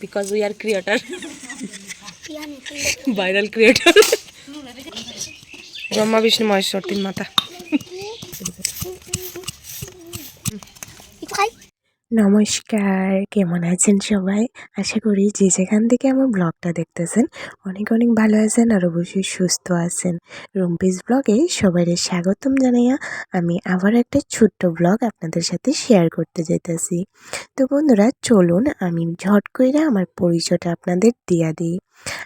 because we are creator viral creator Brahma Vishnu Maheshwar তিন মাতা নমস্কার, কেমন আছেন সবাই? আশা করি যে যেখান থেকে আমার ব্লগটা দেখতেছেন, অনেক অনেক ভালো আছেন আর অবশ্যই সুস্থ আছেন। রুম্পিস ব্লগে সবাই স্বাগতম জানাইয়া আমি আবার একটা ছোট্ট ব্লগ আপনাদের সাথে শেয়ার করতে যেতেছি তো বন্ধুরা, চলুন আমি ঝট করে আমার পরিচয়টা আপনাদের দিয়া দিই।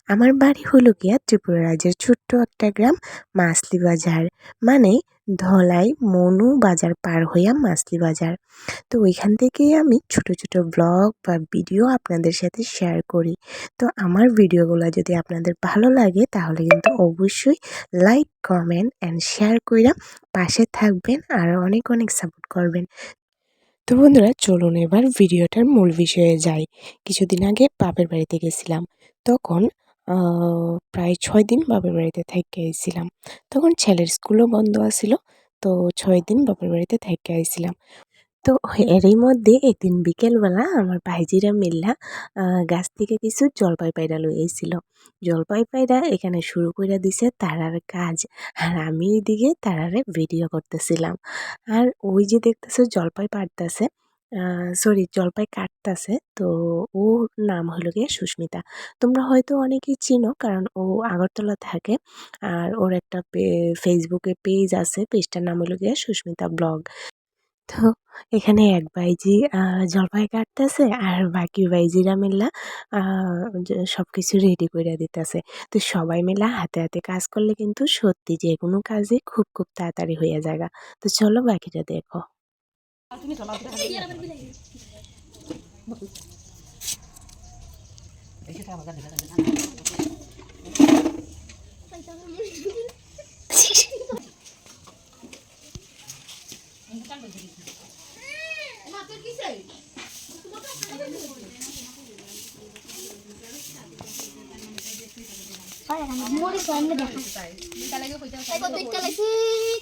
আমার বাড়ি হলো গিয়া ত্রিপুরা রাজ্যের ছোট্ট একটা গ্রাম মাসলি বাজার। মানে ধলাই মনু বাজার পার হইয়া মাসলি বাজার। তো ওইখান থেকেই আমি ছোট ছোট ব্লগ বা ভিডিও আপনাদের সাথে শেয়ার করি। তো আমার ভিডিওগুলো যদি আপনাদের ভালো লাগে, তাহলে কিন্তু অবশ্যই লাইক কমেন্ট অ্যান্ড শেয়ার কইরা পাশে থাকবেন আর অনেক অনেক সাপোর্ট করবেন। তো বন্ধুরা, চলুন এবার ভিডিওটার মূল বিষয়ে যাই। কিছুদিন আগে বাপের বাড়িতে গেছিলাম। তখন প্রায় ছয় দিন বাপের বাড়িতে থেকে আইছিলাম। তখন ছেলের স্কুলও বন্ধ আছিল, তো ছয় দিন বাপের বাড়িতে থেকে আইছিলাম। তো এরই মধ্যে একদিন বিকেলবেলা আমার ভাইজিরা মিল্লা গাছ থেকে কিছু জলপাই পায়রা লই আইছিল। জলপাই পায়রা এখানে শুরু করে দিছে তারার কাজ, আর আমি এদিকে তারারে ভিডিও করতেছিলাম। আর ওই যে দেখতেছে জলপাই পাড়তেছে সরি জলপাই কাটতেছে। তো ওর নাম হলো গিয়ে সুস্মিতা। তোমরা হয়তো অনেকেই চিনো, কারণ ও আগরতলা থাকে। আর ওর একটা ফেসবুকে পেজ আছে। পেজটার নাম হলো গিয়ে সুস্মিতা ব্লগ। তো এখানে এক বাইজি জলপাই কাটতেছে আর বাকি বাইজিরা মিল্লা সব কিছু রেডি করে দিতেছে। তো সবাই মিলা হাতে হাতে কাজ করলে কিন্তু সত্যি যে কোনো কাজই খুব খুব তাড়াতাড়ি হয়ে যায় তো চলো বাকিটা দেখো। আর তুমি চলাও বেশি টাকা বাজার দেখা যাবে মোর সামনে দেখা। তাই। তাহলে কইতা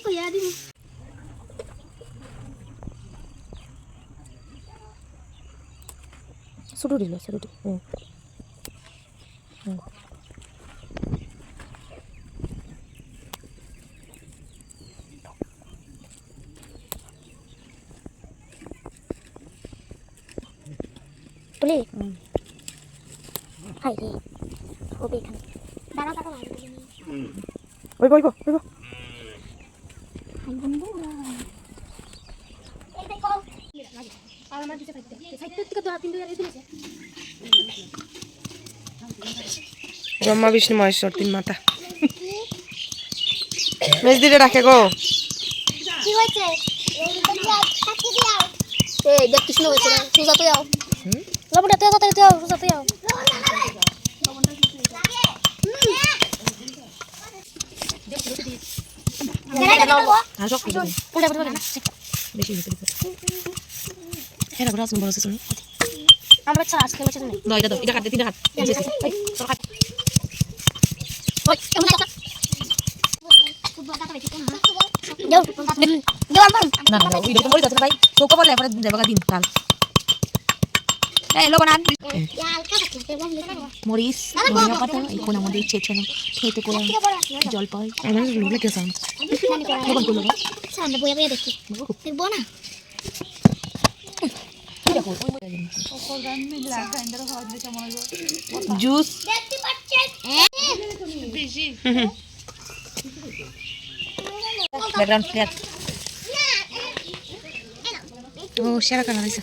কইয়া দিই ছোটো দিল ছোটো হুম হুম তুলি হাই রে ওবে এখানে দাঁড়া দাঁড়া ভালো করে নি। ওই বইব ওইব হাই বন্ধু এই আর আমার দিতে থাকতে সাইড থেকে তো দুই দিয়েছে ব্রহ্মা বিষ্ণু মহেশ্বর তিন মাতা মেজ দিলে রাখে গো। কি হয়েছে? এই দেখ কৃষ্ণ হয়েছে সুজা তো যাও লবণটা তো তাড়াতাড়ি দাও সুজা তো যাও আর সব কিছু উল্টা করে না বেশি ভিতরে হ্যাঁ রাখো রাখো বড় শুনি আমরা আচ্ছা আজকে নেই দাও এটা দাও এটা তিনটা হাত ওই কেমন কাটা মরিস আমাদের চেঁচানো খেতে করে আমার লোক লাগে সামনে দেখি দেখব না জুস দেখতে পাচ্ছেন ব্যাকগ্রাউন্ড ক্লিয়ার ও সেরা কালার হয়েছে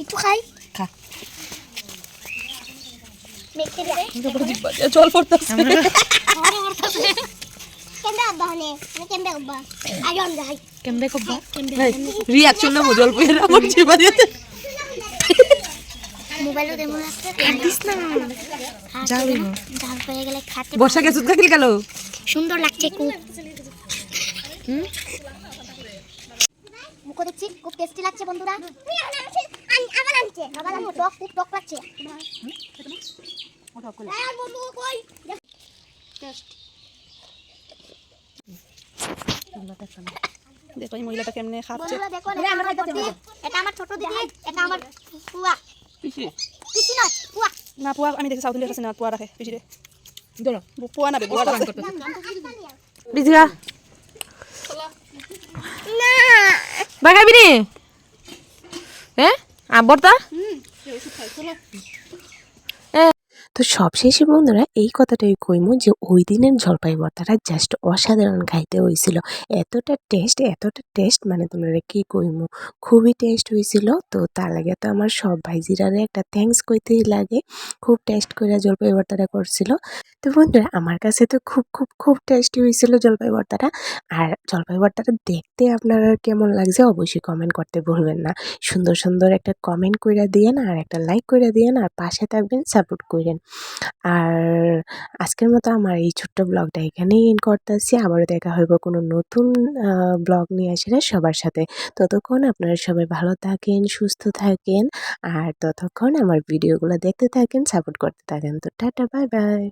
একটু খাই খা মেখে দে জল পড়তেছে কেমবে কব্বা রিয়াকশন না জল পড়ে আমার জিবা খাতে বর্ষা গেছে কাকিল গেল? সুন্দর লাগছে খুব মুখো দেখছি খুব টেস্টি লাগছে বন্ধুরা। আমার আনছে টক খুব টক লাগছে। দেখো এই মহিলাটা কেমনে খাচ্ছে। এটা আমার ছোট দিদি। এটা আমার পিসি। পিসি না পুয়া আমি দেখি সাউথ ইন্ডিয়ার কাছে না পুয়া রাখে পিসিরে। পুয়া না বেগুয়া রাখে বাগাবি নি। হ্যাঁ আব্বরটা তো সবশেষে বন্ধুরা, এই কথাটাই কইমু যে ওই দিনের জলপাই ভর্তাটা জাস্ট অসাধারণ খাইতে হয়েছিল এতটা টেস্ট এতটা টেস্ট মানে তোমরা কি কইমু? খুবই টেস্ট হয়েছিল তো তার লাগে তো আমার সব ভাইজিরারে একটা থ্যাঙ্কস কইতেই লাগে। খুব টেস্ট করে জলপাই ভর্তাটা করছিল। তো বন্ধুরা, আমার কাছে তো খুব খুব খুব টেস্টি হয়েছিল জলপাই ভর্তাটা আর জলপাই ভর্তাটা দেখতে আপনারা কেমন লাগছে অবশ্যই কমেন্ট করতে ভুলবেন না। সুন্দর সুন্দর একটা কমেন্ট কইরা দিয়েন আর একটা লাইক কইরা দিয়েন আর পাশে থাকবেন সাপোর্ট কইরেন। আর আজকের মতো আমার এই ছোট্ট ব্লগটা এখানেই এন্ড করতেছি। আবারও দেখা হইব কোনো নতুন ব্লগ নিয়ে আসলে সবার সাথে। ততক্ষণ আপনারা সবাই ভালো থাকেন, সুস্থ থাকেন আর ততক্ষণ আমার ভিডিওগুলো দেখতে থাকেন সাপোর্ট করতে থাকেন। তো টাটা বাই বাই